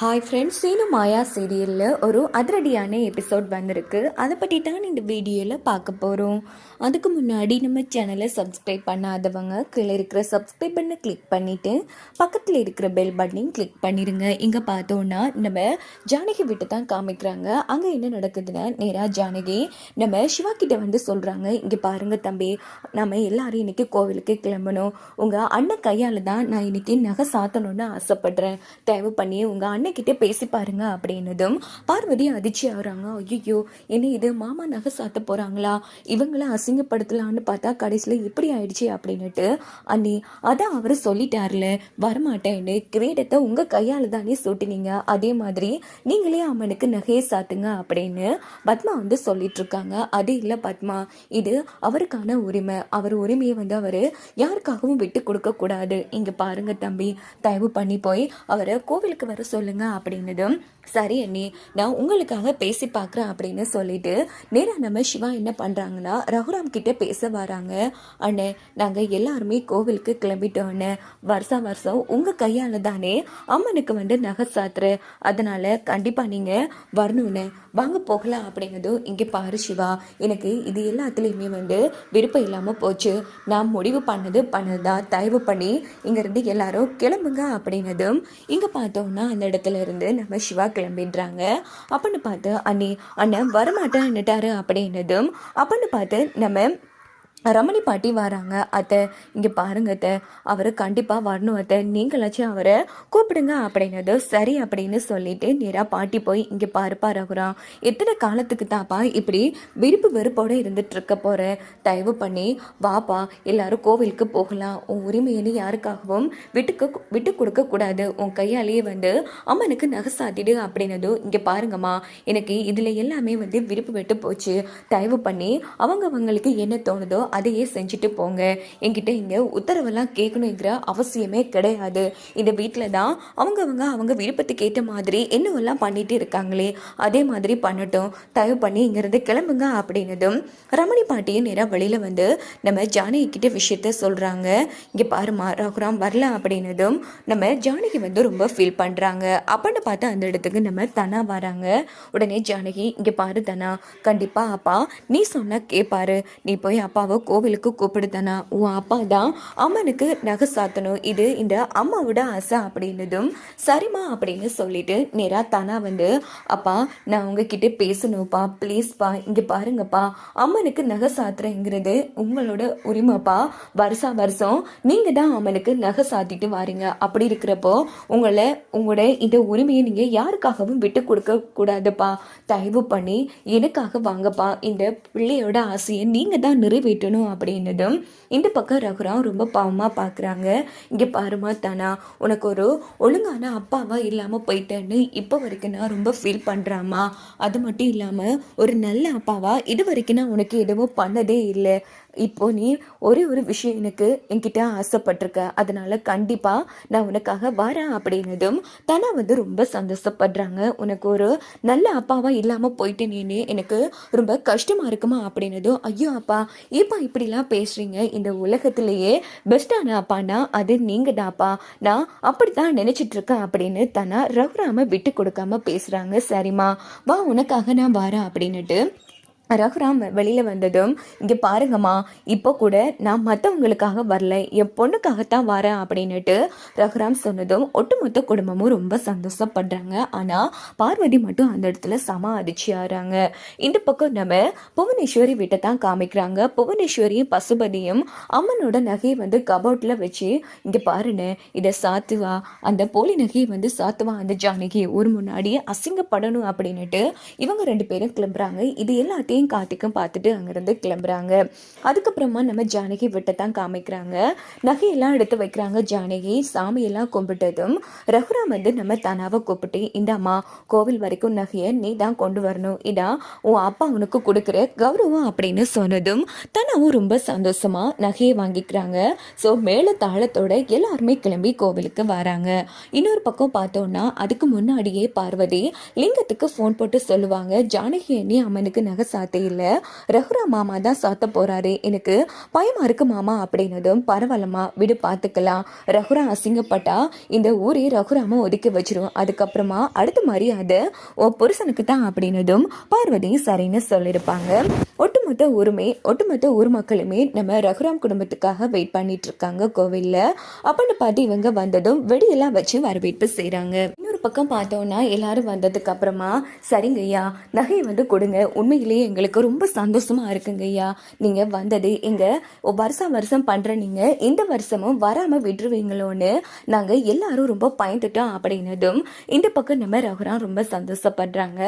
Hi friends Seenu மாயா சீரியலில் ஒரு அதிரடியான எபிசோட் வந்திருக்கு. அதை பற்றி தான் இந்த வீடியோவில் பார்க்க போகிறோம் அதுக்கு முன்னாடி நம்ம சேனலை சப்ஸ்கிரைப் பண்ணாதவங்க கீழே இருக்கிற சப்ஸ்கிரைப் பண்ண கிளிக் பண்ணிவிட்டு பக்கத்தில் இருக்கிற பெல் பட்டனையும் கிளிக் பண்ணிடுங்க இங்கே பார்த்தோன்னா நம்ம ஜானகி விட்டு தான் காமிக்கிறாங்க. அங்கே என்ன நடக்குதுன்னா நேராக ஜானகி நம்ம சிவா கிட்ட வந்து சொல்கிறாங்க இங்கே பாருங்கள் தம்பி நம்ம எல்லாரும் இன்னைக்கு கோவிலுக்கு கிளம்பணும். உங்கள் அண்ணன் கையால் தான் நான் இன்றைக்கி நகை சாத்தணும்னு ஆசைப்பட்றேன். தேவை பண்ணி உங்கள் அண்ணன்கிட்ட பேசி பாருங்க அப்படின்னதும் பார்வதி அதிர்ச்சி ஆகுறாங்க. ஐயோ என்ன இது? மாமா நகை சாத்த போகிறாங்களா இவங்கள அசிங்கப்படுத்தலான்னு பார்த்தா கடைசியில் இப்படி ஆயிடுச்சு அப்படின்னுட்டு அண்ணி அதான் அவர் சொல்லிட்டார்ல வரமாட்டேன்னு கிரீடத்தை உங்கள் கையால் தானே சூட்டினீங்க. அதே மாதிரி நீங்களே அவனுக்கு நகையை சாத்துங்க அப்படின்னு பத்மா வந்து சொல்லிட்டு இருக்காங்க அது இல்லை பத்மா இது அவருக்கான உரிமை. அவர் உரிமையை வந்து அவர் யாருக்காகவும் விட்டு கொடுக்க கூடாது. இங்க பாருங்க தம்பி தயவு பண்ணி போய் அவரை கோவிலுக்கு வர சொல்லுங்க. அப்படின்னதும் சரி அண்ணி நான் உங்களுக்காக பேசி பார்க்குறேன் அப்படின்னு சொல்லிட்டு நேராக நம்ம சிவா என்ன பண்ணுறாங்கன்னா ரகுராம் கிட்ட பேச வராங்க. அண்ணே நாங்கள் எல்லாருமே கோவிலுக்கு கிளம்பிட்டோம் அண்ணே. வருஷம் வருஷம் உங்கள் கையால் தானே அம்மனுக்கு வந்து நகை சாத்துற. அதனால் கண்டிப்பாக நீங்கள் வரணும்னு வாங்க போகலாம் அப்படிங்கிறதும் இங்கே பாரு சிவா. எனக்கு இது எல்லாத்துலேயுமே வந்து விருப்பம் இல்லாமல் போச்சு. நான் முடிவு பண்ணது பண்ணதா தயவு பண்ணி இங்கேருந்து எல்லாரும் கிளம்புங்க அப்படின்னதும் இங்கே பார்த்தோம்னா அந்த இடத்துல இருந்து நம்ம சிவா கிளம்பிடுறாங்க. அப்படின்னு பார்த்து அண்ணி அண்ணன் வரமாட்டேன்னுட்டாரு அப்படின்னதும் அப்படின்னு பார்த்து நம்ம ரமணி பாட்டி வராங்க. அத்தை இங்கே பாருங்க அத்தை. அவர் கண்டிப்பாக வரணும் அத்தை. நீங்களாச்சும் அவரை கூப்பிடுங்க அப்படின்னது சரி அப்படின்னு சொல்லிட்டு நேராக பாட்டி போய் இங்கே பாருப்பா ரகுராம் எத்தனை காலத்துக்கு தாப்பா இப்படி விருப்பு வெறுப்போடு இருந்துகிட்ருக்க போகிற தயவு பண்ணி வாப்பா எல்லாரும் கோவிலுக்கு போகலாம். உன் உரிமையினு யாருக்காகவும் விட்டுக்க விட்டு கொடுக்க கூடாது. உன் கையாலேயே வந்து அம்மனுக்கு நகை சாத்திடு அப்படின்னதும் இங்கே பாருங்கம்மா. எனக்கு இதில் எல்லாமே வந்து விருப்பு வெட்டு போச்சு. தயவு பண்ணி அவங்கவங்களுக்கு என்ன தோணுதோ அதையே செஞ்சுட்டு போங்க. என்கிட்ட இங்கே உத்தரவெல்லாம் கேட்கணுங்கிற அவசியமே கிடையாது. இந்த வீட்டில் தான் அவங்கவுங்க அவங்க விருப்பத்துக்கு ஏற்ற மாதிரி என்னவெல்லாம் பண்ணிட்டு இருக்காங்களே அதே மாதிரி பண்ணட்டும். தயவு பண்ணி இங்கேருந்து கிளம்புங்க அப்படின்னதும் ரமணி பாட்டியும் நேராக வெளியில் வந்து நம்ம ஜானகிக்கிட்ட விஷயத்த சொல்கிறாங்க இங்கே பாருமா ரகுராம் வரல அப்படின்னதும் நம்ம ஜானகி வந்து ரொம்ப ஃபீல் பண்ணுறாங்க அப்படின்னு பார்த்து அந்த இடத்துக்கு நம்ம தனா வராங்க. உடனே ஜானகி இங்கே பாரு தனா கண்டிப்பாக அப்பா நீ சொன்னால் கேட்பாரு நீ போய் அப்பாவை கோவிலுக்கு கூப்பிடுதானா உன் அப்பா தான் அம்மனுக்கு நகை சாத்தணும் இது இந்த அம்மாவோட ஆசை அப்படின்னதும் சரிம்மா அப்படின்னு சொல்லிட்டு நேராக தானா வந்து அப்பா நான் உங்ககிட்ட பேசணும்ப்பா. ப்ளீஸ்ப்பா இங்கே பாருங்கப்பா. அம்மனுக்கு நகை சாத்துறேங்கிறது உங்களோட உரிமைப்பா. வருஷா வருஷம் நீங்கள் தான் அம்மனுக்கு நகை சாத்திட்டு வாரீங்க. அப்படி இருக்கிறப்போ உங்களை உங்களோட இந்த உரிமையை நீங்கள் யாருக்காகவும் விட்டு கொடுக்க கூடாதுப்பா. தயவு பண்ணி எனக்காக வாங்கப்பா. இந்த பிள்ளையோட ஆசையை நீங்கள் தான் நிறைவேற்றணும். அப்படின்னதும் இந்த பக்கம் ரகுராம் ரொம்ப பாவமாக பார்க்குறாங்க இங்கே பாருமா தானா உனக்கு ஒரு ஒழுங்கான அப்பாவாக இல்லாமல் போயிட்டேன்னு இப்போ வரைக்கும் நான் ரொம்ப ஃபீல் பண்ணுறாமா அது மட்டும் இல்லாமல் ஒரு நல்ல அப்பாவா இது வரைக்கும் நான் உனக்கு எதுவும் பண்ணதே இல்லை. இப்போ நீ ஒரே ஒரு விஷயம் எனக்கு என்கிட்ட ஆசைப்பட்டிருக்க. அதனால கண்டிப்பா நான் உனக்காக வரேன் அப்படின்னதும் தனா வந்து ரொம்ப சந்தோஷப்படுறாங்க. உனக்கு ஒரு நல்ல அப்பாவா இல்லாம நீனே எனக்கு ரொம்ப கஷ்டமா இருக்குமா அப்படின்னதும் ஐயோ அப்பா ஏப்பா இப்படிலாம் பேசுறீங்க? இந்த உலகத்திலேயே பெஸ்டான அப்பானா அது நீங்க தான்ப்பா நான் அப்படித்தான் நினைச்சிட்டு இருக்கேன் அப்படின்னு தனா ரகுராம விட்டு கொடுக்காம பேசுறாங்க. சரிம்மா வா உனக்காக நான் வரேன் அப்படின்னுட்டு ரகுராம் வெளியில் வந்ததும் இங்கே பாருங்கம்மா இப்போ கூட நான் மற்றவங்களுக்காக வரல என் பொண்ணுக்காகத்தான் வரேன் அப்படின்னுட்டு ரகுராம் சொன்னதும் ஒட்டுமொத்த குடும்பமும் ரொம்ப சந்தோஷப்படுறாங்க. ஆனால் பார்வதி மட்டும் அந்த இடத்துல சம அதிர்ச்சியாகிறாங்க இந்த பக்கம் நம்ம புவனேஸ்வரி வீட்டை தான் காமிக்கிறாங்க. புவனேஸ்வரியும் பசுபதியும் அம்மனோட நகையை வந்து கபோட்டில் வச்சு இங்கே பாருன்னு இதை சாத்துவா அந்த போலி நகையை வந்து சாத்துவா அந்த ஜானகி ஒரு முன்னாடி அசிங்கப்படணும் அப்படின்னுட்டு இவங்க ரெண்டு பேரும் கிளம்புறாங்க. இது எல்லாத்தையும் அத்தையும் கார்த்திக்கும் பார்த்துட்டு அங்கேருந்து கிளம்புறாங்க. அதுக்கப்புறமா நம்ம ஜானகி வீட்டை தான் காமிக்கிறாங்க. நகையெல்லாம் எடுத்து வைக்கிறாங்க ஜானகி. சாமியெல்லாம் கும்பிட்டதும் ரகுராம் வந்து நம்ம தனாவை கூப்பிட்டு இந்தாம்மா கோவில் வரைக்கும் நகையை நீ தான் கொண்டு வரணும். இதான் உன் அப்பா உனக்கு கொடுக்குற கௌரவம் அப்படின்னு சொன்னதும் தனாவும் ரொம்ப சந்தோஷமா நகையை வாங்கிக்கிறாங்க. ஸோ மேல தாளத்தோட எல்லாருமே கிளம்பி கோவிலுக்கு வராங்க. இன்னொரு பக்கம் பார்த்தோம்னா அதுக்கு முன்னாடியே பார்வதி லிங்கத்துக்கு ஃபோன் போட்டு சொல்லுவாங்க ஜானகி அண்ணி அம்மனுக்கு நகை சாத்தி இல்லை ரகுரா மாமா தான் சாத்த போகிறாரு எனக்கு பயமா இருக்கு மாமா அப்படின்னதும் பரவாயில்லம்மா விடு பார்த்துக்கலாம் ரகுரா அசிங்கப்பட்டா இந்த ஊரே ரகுராம ஒதுக்கி வச்சிரும். அதுக்கப்புறமா அடுத்த மரியாதை ஓ புருஷனுக்கு தான் அப்படின்னதும் பார்வதி சரின்னு சொல்லியிருப்பாங்க. ஒட்டுமொத்த ஊருமே ஒட்டுமொத்த ஊர் மக்களுமே நம்ம ரகுராம் குடும்பத்துக்காக வெயிட் பண்ணிட்டு இருக்காங்க கோவிலில். அப்படின்னு பார்த்து இவங்க வந்ததும் வெடியெல்லாம் வச்சு வரவேற்பு செய்கிறாங்க பக்கம் பார்த்தோன்னா எல்லாரும் வந்ததுக்கு அப்புறமா சரிங்க ஐயா நகையை வந்து கொடுங்க. உண்மையிலேயே எங்களுக்கு ரொம்ப சந்தோஷமா இருக்குங்க ஐயா. நீங்க வந்தது எங்க வருஷம் வருஷம் பண்ற நீங்க இந்த வருஷமும் வராம விட்டுருவீங்களோன்னு நாங்க எல்லாரும் ரொம்ப பயந்துட்டோம் அப்படின்னதும் இந்த பக்கம் நம்ம ரகுராம் ரொம்ப சந்தோஷப்படுறாங்க.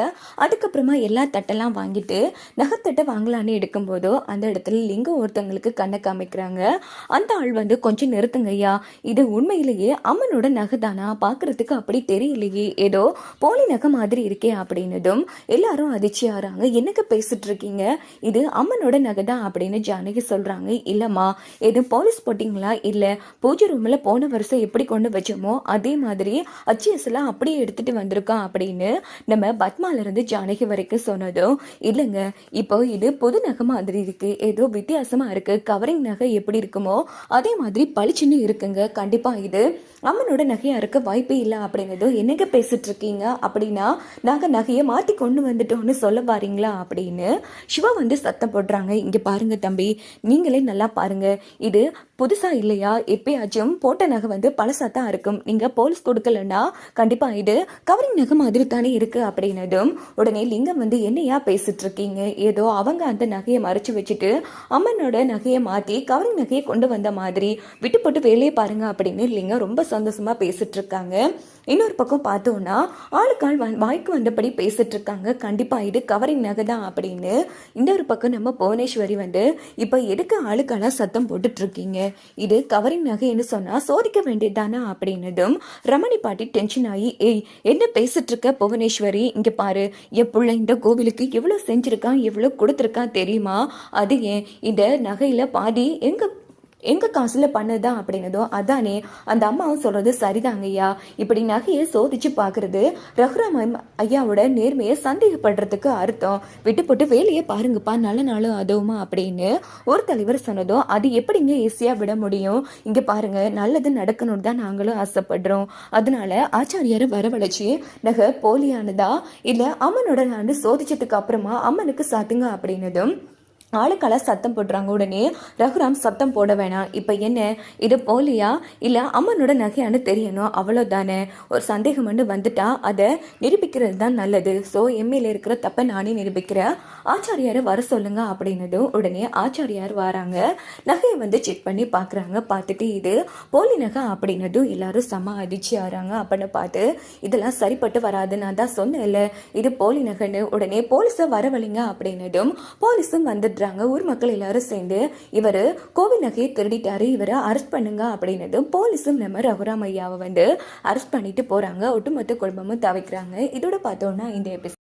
அதுக்கப்புறமா எல்லா தட்டெல்லாம் வாங்கிட்டு நகைத்தட்டை வாங்கலான்னு எடுக்கும்போதோ அந்த இடத்துல லிங்கம் ஒருத்தவங்களுக்கு கண்ணை காமிக்கிறாங்க. அந்த ஆள் வந்து கொஞ்சம் நிறுத்துங்க ஐயா. இது உண்மையிலேயே அம்மனோட நகை தானா பார்க்கறதுக்கு அப்படி தெரியலையே. ஏதோ போலி நகை மாதிரி இருக்கே அப்படின்னதும் எல்லாரும் அதிர்ச்சி ஆறாங்க எனக்கு பேசிட்டு இருக்கீங்க இது அம்மனோட நகை தான் அப்படின்னு ஜானகி சொல்றாங்க. இல்லம்மா எது போலீஸ் போட்டிங்களா? இல்லை பூஜை ரூம்ல போன வருஷம் எப்படி கொண்டு வச்சோமோ அதே மாதிரி அச்சிஎஸ் எல்லாம் அப்படியே எடுத்துட்டு வந்திருக்கோம் அப்படின்னு நம்ம பத்மால இருந்து ஜானகி வரைக்கும் சொன்னதும் இல்லைங்க இப்போ இது புது நகை மாதிரி இருக்கு. ஏதோ வித்தியாசமா இருக்கு. கவரிங் நகை எப்படி இருக்குமோ அதே மாதிரி பளிச்சுன்னு இருக்குங்க. கண்டிப்பா இது அம்மனோட நகையா இருக்க வாய்ப்பே இல்லை அப்படின்னதும் என்னங்க பேசிட்டு இருக்கீங்க அப்படின்னா நாங்க நகையை மாத்தி கொண்டு வந்துட்டோம்னு சொல்ல பாருங்களா அப்படின்னு சிவா வந்து சத்தம் போடுறாங்க. இங்க பாருங்க தம்பி நீங்களே நல்லா பாருங்க. இது புதுசா இல்லையா? எப்பயாச்சும் போட்ட நகை வந்து பழசா தான் இருக்கும். நீங்க போலீஸ் கொடுக்கலன்னா கண்டிப்பா இது கவரிங் நகை மாதிரி தானே இருக்கு அப்படின்னதும் உடனே லிங்கம் வந்து என்னையா பேசிட்டு இருக்கீங்க ஏதோ அவங்க அந்த நகையை மறைச்சு வச்சுட்டு அம்மனோட நகையை மாத்தி கவரிங் நகையை கொண்டு வந்த மாதிரி விட்டு போட்டு வேலையை பாருங்க அப்படின்னு லிங்கம் ரொம்ப சந்தோஷமா பேசிட்டு இருக்காங்க இன்னொரு பக்கம் பார்த்தோம்னா ஆளுக்காள் வாய்க்கு வந்தபடி பேசிட்டு இருக்காங்க கண்டிப்பாக இது கவரிங் நகை தான் அப்படின்னு. இன்னொரு பக்கம் நம்ம புவனேஸ்வரி வந்து இப்போ எதுக்கு ஆளுக்காளாக சத்தம் போட்டுட்ருக்கீங்க இது கவரிங் நகைன்னு சொன்னால் சோதிக்க வேண்டியதுதானா? அப்படின்னதும் ரமணி பாட்டி டென்ஷன் ஆகி ஏய் என்ன பேசிட்டு இருக்க புவனேஸ்வரி? இங்கே பாரு என் புள்ள இந்த கோவிலுக்கு எவ்வளோ செஞ்சுருக்கான் எவ்வளோ கொடுத்துருக்கான் தெரியுமா? அது ஏன் இந்த நகையில் பாதி எங்கள் எங்கள் காசில் பண்ணுதான் அப்படின்னதோ அதானே அந்த அம்மாவும் சொல்கிறது சரிதாங்க ஐயா. இப்படி நகையை சோதிச்சு பார்க்குறது ரகுராம் ஐயாவோட நேர்மையை சந்தேகப்படுறதுக்கு அர்த்தம். விட்டு போட்டு வேலையை பாருங்கப்பா நல்ல நாளும் அதுவுமா அப்படின்னு ஒரு தலைவர் சொன்னதோ அது எப்படிங்க ஈஸியாக விட முடியும்? இங்கே பாருங்க நல்லது நடக்கணும்னு தான் நாங்களும் ஆசைப்படுறோம். அதனால ஆச்சாரியாரை வரவழைச்சி நகை போலியானதா? இல்லை அம்மனோட நான் சோதிச்சதுக்கு அப்புறமா அம்மனுக்கு சாத்துங்க அப்படின்னதும் ஆளுக்கால சத்தம் போடுறாங்க. உடனே ரகுராம் சத்தம் போட வேணாம். இப்போ என்ன? இது போலியா? இல்லை அம்மனோட நகையான்னு தெரியணும். அவ்வளோதானே ஒரு சந்தேகம் வந்து வந்துட்டா அதை நிரூபிக்கிறது தான் நல்லது. ஸோ எம்ஏல இருக்கிற தப்பை நானே நிரூபிக்கிறேன் ஆச்சாரியாரை வர சொல்லுங்க அப்படின்னதும் உடனே ஆச்சாரியார் வராங்க. நகையை வந்து செக் பண்ணி பார்க்குறாங்க பார்த்துட்டு இது போலி நகை அப்படின்னதும் எல்லாரும் செம அதிர்ச்சி ஆறாங்க. அப்படின்னு பார்த்து இதெல்லாம் சரிப்பட்டு வராது. நான் தான் சொன்னேன்ல இது போலி நகைன்னு. உடனே போலீஸை வரவழிங்க அப்படின்னதும் போலீஸும் வந்துட்டு சொல்கிறாங்க ஊர் மக்கள் எல்லாரும் சேர்ந்து இவர் கோவில் நகையை திருடிட்டாரு. இவரை அரெஸ்ட் பண்ணுங்க அப்படின்னதும் போலீஸும் நம்ம ரகுராமையாவை வந்து அரெஸ்ட் பண்ணிட்டு போறாங்க. ஒட்டுமொத்த குடும்பமும் தவிக்கிறாங்க. இதோட பார்த்தோன்னா இந்த எபிசோட்